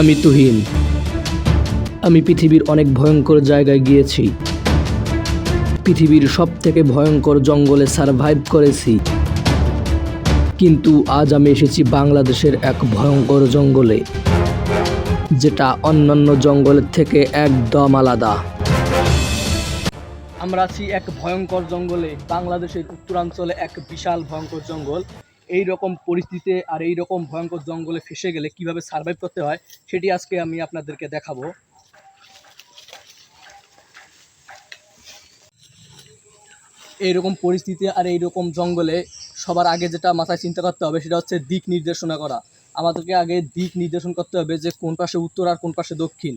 আমি তুহিন। আমি পৃথিবীর অনেক ভয়ঙ্কর জায়গায় গিয়েছি। পৃথিবীর সব থেকে ভয়ঙ্কর জঙ্গলে সারভাইভ করেছি। কিন্তু আজ আমি এসেছি বাংলাদেশের এক ভয়ঙ্কর জঙ্গলে, যেটা অন্যান্য জঙ্গলের থেকে একদম আলাদা। আমরা আছি এক ভয়ঙ্কর জঙ্গলে। বাংলাদেশের উত্তরাঞ্চলে এক বিশাল ভয়ঙ্কর জঙ্গল। এই রকম পরিস্থিতিতে আর এই রকম ভয়ঙ্কর জঙ্গলে ফেসে গেলে কীভাবে সার্ভাইভ করতে হয়, সেটি আজকে আমি আপনাদেরকে দেখাবো। এইরকম পরিস্থিতি আর এই রকম জঙ্গলে সবার আগে যেটা মাথায় চিন্তা করতে হবে, সেটা হচ্ছে দিক নির্দেশনা করা। আমাদেরকে আগে দিক নির্দেশন করতে হবে যে কোন পাশে উত্তর আর কোন পাশে দক্ষিণ।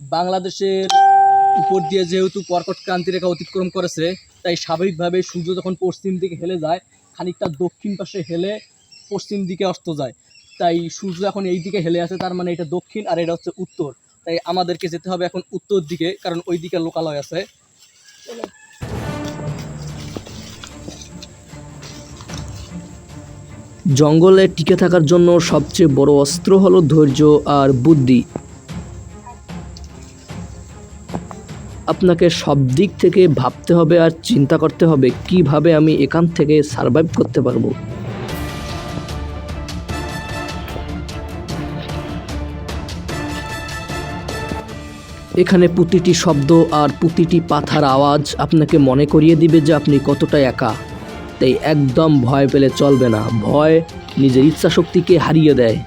বাংলাদেশের উপর দিয়ে যেহেতু কর্কট ক্রান্তি রেখা অতিক্রম করেছে, তাই স্বাভাবিকভাবে সূর্য যখন পশ্চিম দিকে হেলে যায় খানিকটা দক্ষিণ পাশে হেলে পশ্চিম দিকে অস্ত যায়। তাই সূর্য এখন এই দিকে হেলে আছে, তার মানে এটা দক্ষিণ আর এটা হচ্ছে উত্তর। তাই আমাদেরকে যেতে হবে এখন উত্তর দিকে, কারণ ওই দিকে লোকালয় আছে। জঙ্গলে টিকে থাকার জন্য সবচেয়ে বড় অস্ত্র হলো ধৈর্য আর বুদ্ধি। আপনাকে সব দিক থেকে ভাবতে হবে আর চিন্তা করতে হবে কীভাবে আমি এখান থেকে সারভাইভ করতে পারব। এখানে প্রতিটি শব্দ আর প্রতিটি পাথার আওয়াজ আপনাকে মনে করিয়ে দিবে যে আপনি কতটা একা। তাই একদম ভয় পেলে চলবে না। ভয় নিজের ইচ্ছা শক্তিকে হারিয়ে দেয়।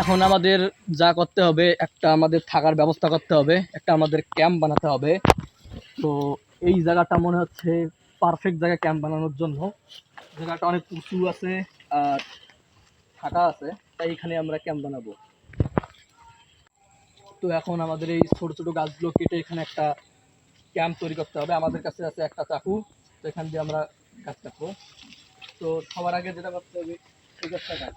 এখন আমাদের যা করতে হবে, একটা আমাদের থাকার ব্যবস্থা করতে হবে, একটা আমাদের ক্যাম্প বানাতে হবে। তো এই জায়গাটা মনে হচ্ছে পারফেক্ট জায়গা ক্যাম্প বানানোর জন্য। জায়গাটা অনেক উঁচু আছে আর ফাঁকা আছে, তাই এখানে আমরা ক্যাম্প বানাবো। তো এখন আমাদের এই ছোট ছোট গাছগুলো কেটে এখানে একটা ক্যাম্প তৈরি করতে হবে। আমাদের কাছে আছে একটা চাকু, তো এখান দিয়ে আমরা গাছ কাটবো। তো সবার আগে যেটা করতে হবে, এই গাছটা কাট।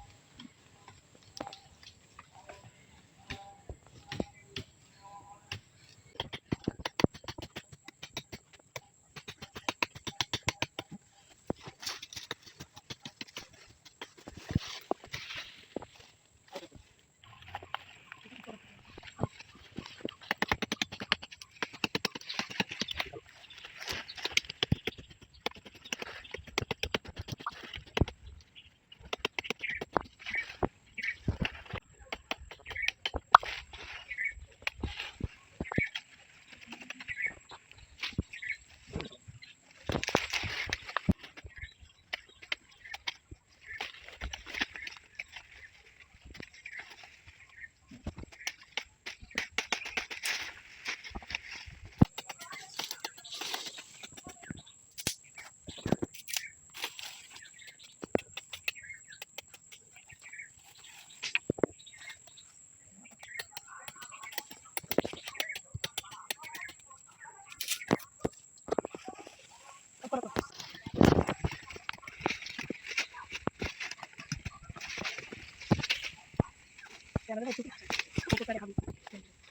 고급사를 가고 있습니다.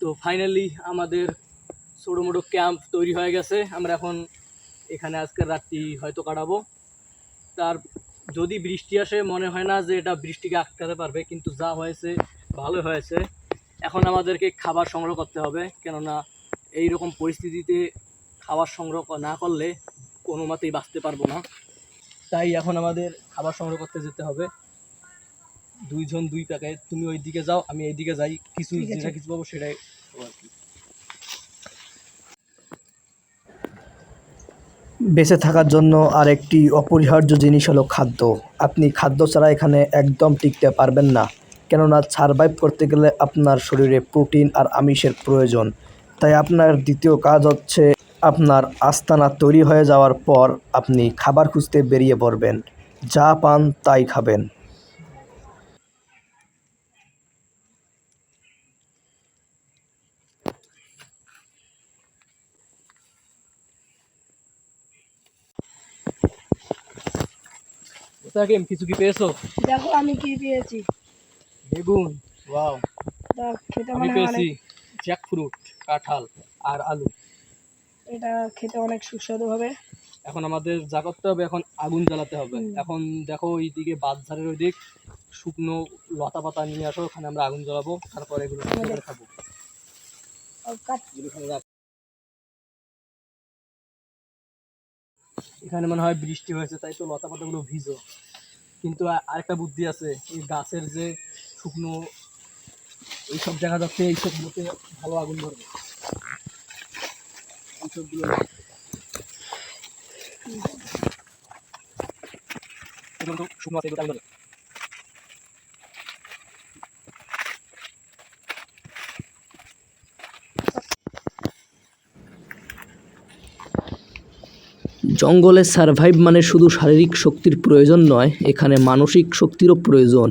তো ফাইনালি আমাদের ছোটো মোটো ক্যাম্প তৈরি হয়ে গেছে। আমরা এখন এখানে আজকের রাত্রি হয়তো কাটাবো। তার যদি বৃষ্টি আসে, মনে হয় না যে এটা বৃষ্টিকে আটকাতে পারবে, কিন্তু যা হয়েছে, ভালো হয়েছে। এখন আমাদেরকে খাবার সংগ্রহ করতে হবে, কেননা এই রকম পরিস্থিতিতে খাবার সংগ্রহ না করলে কোনো মতেই বাঁচতে পারব না। তাই এখন আমাদের খাবার সংগ্রহ করতে যেতে হবে। দুইজন দুই প্যাকেট তুমি ওই দিকে যাও আমি এই দিকে যাই কিছু যেটা কিছু পাবো সেটাই। বেঁচে থাকার জন্য আরেকটি অপরিহার্য জিনিস হলো খাদ্য। আপনি খাদ্য ছাড়া এখানে একদম টিকতে পারবেন না। কেননা সারভাইভ করতে গেলে আপনার শরীরে প্রোটিন আর আমিষের প্রয়োজন। তাই আপনার দ্বিতীয় কাজ হচ্ছে আপনার আস্তানা তৈরি হয়ে যাওয়ার পর আপনি খাবার খুঁজতে বেরিয়ে পড়বেন। যা পান তাই খাবেন। তাকে কিছু কি পেয়েছ? দেখো আমি কি পেয়েছি। বেগুন ওয়াও। খেতে আমি মানে পেয়েছি জ্যাকফ্রুট কাঁঠাল আর আলু। এটা খেতে অনেক সুস্বাদু হবে। এখন আমাদের যা করতে হবে এখন আগুন জ্বালাতে হবে। এখন দেখো ওইদিকে বাঁধঝাড়ের ওই দিক শুকনো লতা পাতা নিয়ে আসো ওখানে আমরা আগুন জ্বালাবো তারপর এগুলো খাব এখানে এখানে মনে হয় বৃষ্টি হয়েছে তাই তো লতা পাতাগুলো ভিজো। কিন্তু আরেকটা বুদ্ধি আছে, এই গাছের যে শুকনো এইসব দেখা যাচ্ছে, এইসব মতে ভালো আগুন ধরবে। এইসবগুলো শুকনো আছে জঙ্গলে সারভাইভ মানে শুধু শারীরিক শক্তির প্রয়োজন নয়, এখানে মানসিক শক্তিরও প্রয়োজন।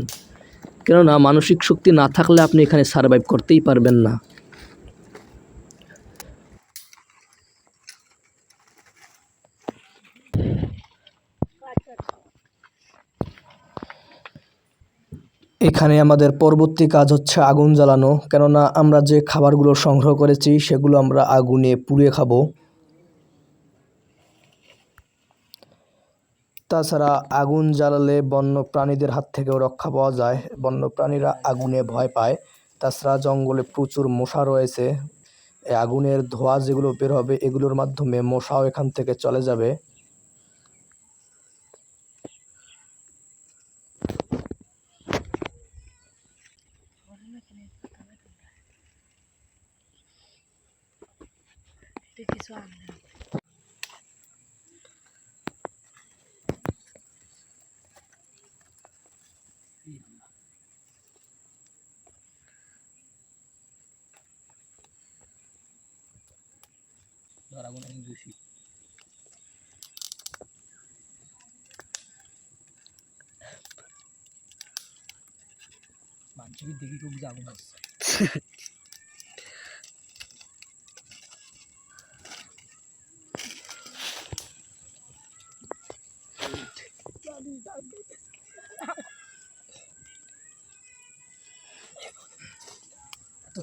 কেননা মানসিক শক্তি না থাকলে আপনি এখানে সারভাইভ করতেই পারবেন না। এখানে আমাদের পরবর্তী কাজ হচ্ছে আগুন জ্বালানো। কেননা আমরা যে খাবারগুলো সংগ্রহ করেছি, সেগুলো আমরা আগুনে পুড়িয়ে খাব। তাছাড়া আগুন জ্বালালে বন্য প্রাণীদের হাত থেকেও রক্ষা পাওয়া যায়। বন্য প্রাণীরা আগুনে ভয় পায়। তাছাড়া জঙ্গলে প্রচুর মশা রয়েছে। আগুনের ধোঁয়া যেগুলো বের হবে, এগুলোর মাধ্যমে মশাও এখান থেকে চলে যাবে। কিছু আনবে ধর আগুন অনেক বেশি মানুষের দেখি খুব যে আগুন আসছে এত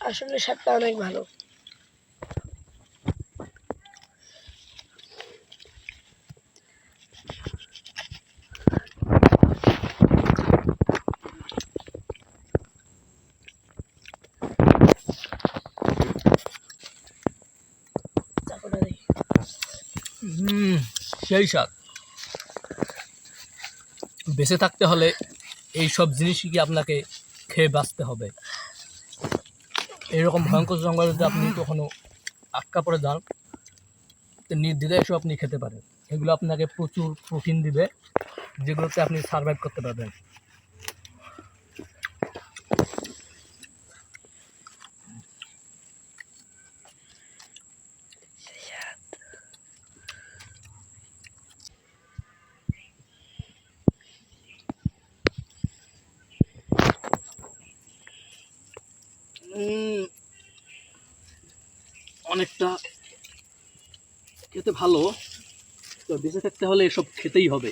আসলে স্বাদটা অনেক ভালো। সেই স্বাদ। বেঁচে থাকতে হলে এই সব জিনিসই কি আপনাকে খেয়ে বাঁচতে হবে? এইরকম ভয়ঙ্কর জঙ্গলে যদি আপনি কখনো আটকা পড়ে যান, তো নির্দ্বিধায় এসব আপনি খেতে পারেন। এগুলো আপনাকে প্রচুর প্রোটিন দিবে, যেগুলোতে আপনি সার্ভাইভ করতে পারবেন। ভালো, তো বেঁচে থাকতে হলে এসব খেতেই হবে।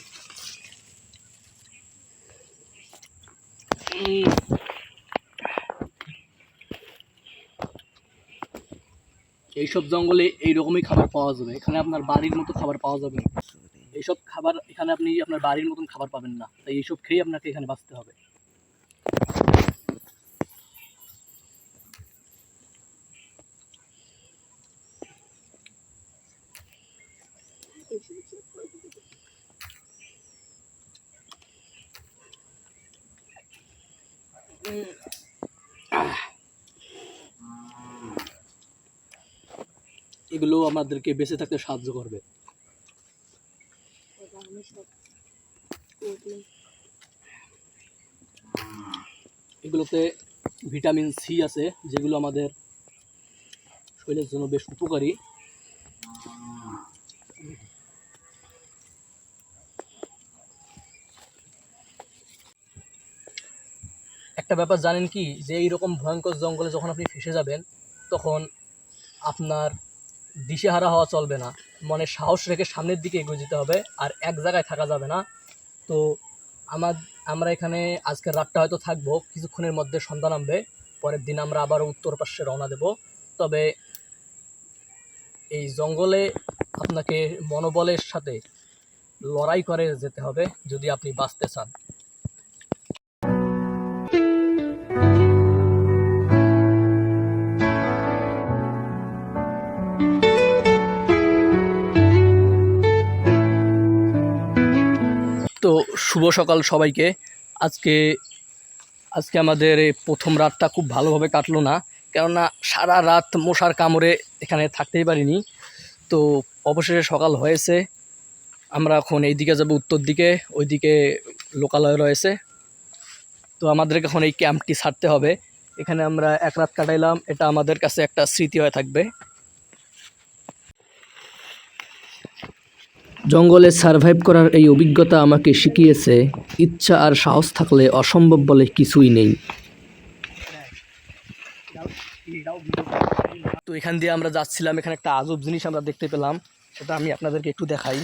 এইসব জঙ্গলে এইরকমই খাবার পাওয়া যাবে। এখানে আপনার বাড়ির মতো খাবার পাওয়া যাবে। এইসব খাবার, এখানে আপনি আপনার বাড়ির মতন খাবার পাবেন না। তাই এইসব খেয়ে আপনাকে এখানে বাঁচতে হবে। এগুলো আমাদেরকে বেঁচে থাকতে সাহায্য করবে। এগুলোতে ভিটামিন সি আছে, যেগুলো আমাদের শরীরের জন্য বেশ উপকারী। একটা ব্যাপার জানেন কি? যে এইরকম ভয়ঙ্কর জঙ্গলে যখন আপনি ফেসে যাবেন, তখন আপনার দিশেহারা হওয়া চলবে না। মানে সাহস রেখে সামনের দিকে এগিয়ে যেতে হবে আর এক জায়গায় থাকা যাবে না। তো আমার, আমরা এখানে আজকের রাতটা হয়তো থাকব। কিছুক্ষণের মধ্যে সন্ধ্যা নামবে। পরের দিন আমরা আবার উত্তর পাশে রওনা দেব। তবে এই জঙ্গলে আপনাকে মনোবলের সাথে লড়াই করে যেতে হবে, যদি আপনি বাঁচতে চান। তো শুভ সকাল সবাইকে। আজকে আজকে আমাদের প্রথম রাতটা খুব ভালোভাবে কাটলো না, কেননা সারা রাত মশার কামড়ে এখানে থাকতেই পারিনি। তো অবশেষে সকাল হয়েছে, আমরা এখন এই দিকে যাব উত্তর দিকে, ওইদিকে লোকালয় রয়েছে। তো আমাদেরকে এখন এই ক্যাম্পটি ছাড়তে হবে। এখানে আমরা এক রাত কাটাইলাম, এটা আমাদের কাছে একটা স্মৃতি হয়ে থাকবে। জঙ্গলে সারভাইভ করার এই অভিজ্ঞতা আমাকে শিখিয়েছে, ইচ্ছা আর সাহস থাকলে অসম্ভব বলে কিছুই নেই। তো এখান দিয়ে আমরা যাচ্ছিলাম, এখানে একটা আজব জিনিস আমরা দেখতে পেলাম, সেটা আমি আপনাদেরকে একটু দেখাই।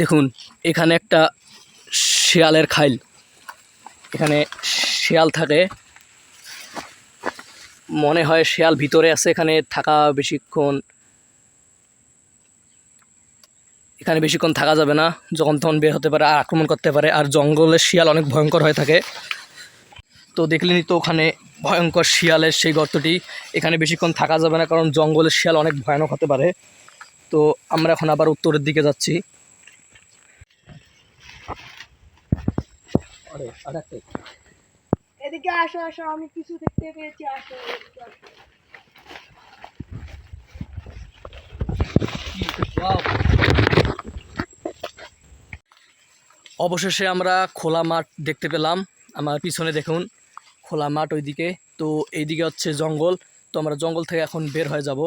দেখুন, এখানে একটা শেয়ালের খাইল। এখানে শেয়াল থাকে। মনে হয় শেয়াল ভিতরে আছে, এখানে থাকা বেশিক্ষণ এখানে বেশিক্ষণ থাকা যাবে না যখন তখন বের হতে পারে আর আক্রমণ করতে পারে আর জঙ্গলের শিয়াল অনেক ভয়ঙ্কর হয়ে থাকে। তো দেখলেনি তো ওখানে ভয়ঙ্কর শিয়ালের সেই গর্তটি। এখানে বেশিক্ষণ থাকা যাবে না কারণ জঙ্গলের শিয়াল অনেক ভয়ানক হতে পারে। তো আমরা এখন আবার উত্তরের দিকে যাচ্ছি। এদিকে আসো আসো আমি কিছু দেখতে পেয়েছি আসো। অবশেষে আমরা খোলা মাঠ দেখতে পেলাম। আমার পিছনে দেখুন, খোলা মাঠ ওইদিকে। তো এইদিকে হচ্ছে জঙ্গল। তো আমরা জঙ্গল থেকে এখন বের হয়ে যাব।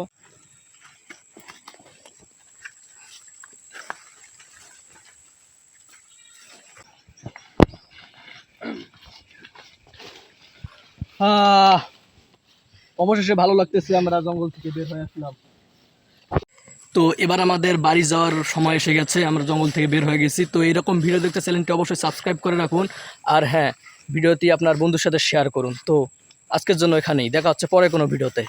অবশেষে ভালো লাগতেছে আমরা জঙ্গল থেকে বের হয়ে আসলাম। তো এবার আমাদের বাড়ি যাওয়ার সময় এসে গেছে, আমরা জঙ্গল থেকে বের হয়ে গেছি। তো এরকম ভিডিও দেখতে চ্যানেলটি অবশ্যই সাবস্ক্রাইব করে রাখুন। আর হ্যাঁ ভিডিওটি আপনার বন্ধুর সাথে শেয়ার করুন। তো আজকের জন্য এখানেই, দেখা হচ্ছে পরে কোনো ভিডিওতে।